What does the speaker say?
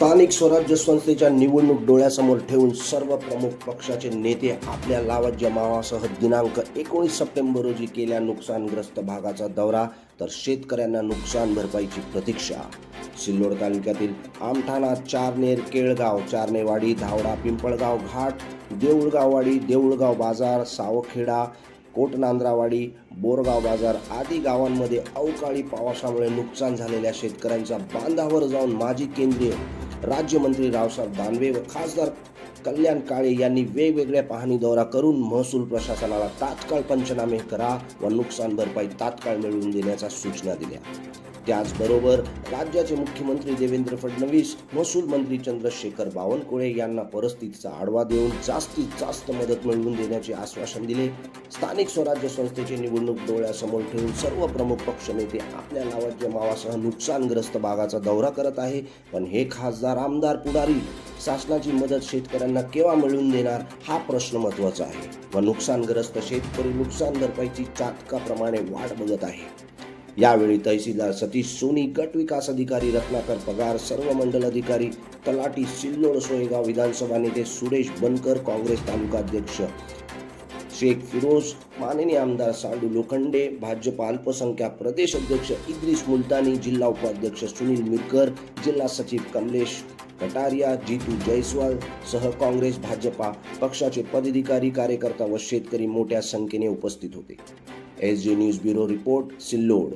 स्थानिक स्वराज्य संस्थेच्या निवडणूक डोळ्यासमोर ठेवून सर्व प्रमुख पक्षाचे नेते आपल्या लावा जमावासह दिनांक एकोणीस सप्टेंबर रोजी केल्या नुकसानग्रस्त भागाचा दौरा तर शेतकऱ्यांना नुकसान भरपाईची प्रतीक्षा. सिल्लोड तालुक्यातील आमठाणा चारनेर केळगाव चारनेवाडी धावडा पिंपळगाव घाट देऊळगाववाडी देऊळगाव बाजार सावखेडा कोटनांद्रावाडी बोरगाव बाजार आदी गावांमध्ये अवकाळी पावसामुळे नुकसान झालेल्या शेतकऱ्यांच्या बांधावर जाऊन माजी केंद्रीय राज्यमंत्री रावसाहेब दानवे व खासदार कल्याण काळे यांनी वेगवेगळ्या पाहणी दौरा करून महसूल प्रशासनाला तात्काळ पंचनामे करा व नुकसान भरपाई तात्काळ मिळवून देण्याच्या सूचना दिल्या. त्याचबरोबर राज्याचे मुख्यमंत्री देवेंद्र फडणवीस महसूल मंत्री चंद्रशेखर बावनकुळे यांना परिस्थितीचा आढावा देऊन जास्तीत जास्त मदत मिळवून देण्याचे आश्वासन दिले. स्थानिक स्वराज्य संस्थेची निवडणूक डोळ्यासमोर ठेवून सर्व प्रमुख पक्षनेते आपल्या नावाच्या मावासह नुकसानग्रस्त भागाचा दौरा करत आहे. पण हे खासदार आमदार पुढारी शासनाची मदत शेतकऱ्यांना केव्हा मिळवून देणार हा प्रश्न महत्त्वाचा आहे. व नुकसानग्रस्त शेतकरी नुकसान भरपाईची चातकाप्रमाणे वाट बघत आहे. यावेळी तहसीलदार सतीश सोनी गट विकास अधिकारी रत्नाकर पगार सर्व मंडल अधिकारी तलाटी सिल्लोड सोयगाव विधानसभा नेते सुरेश बनकर काँग्रेस तालुकाध्यक्ष शेख फिरोज माननीय आमदार सांडू लोखंडे भाजप अल्पसंख्याक प्रदेश अध्यक्ष इद्रिस मुलतानी जिल्हा उपाध्यक्ष सुनील मिरकर जिल्हा सचिव कमलेश कटारिया जीतू जयस्वाल सह काँग्रेस भाजपा पक्षाचे पदाधिकारी कार्यकर्ता व शेतकरी मोठ्या संख्येने उपस्थित होते. एस जे न्यूज ब्युरो रिपोर्ट सिल्लोड.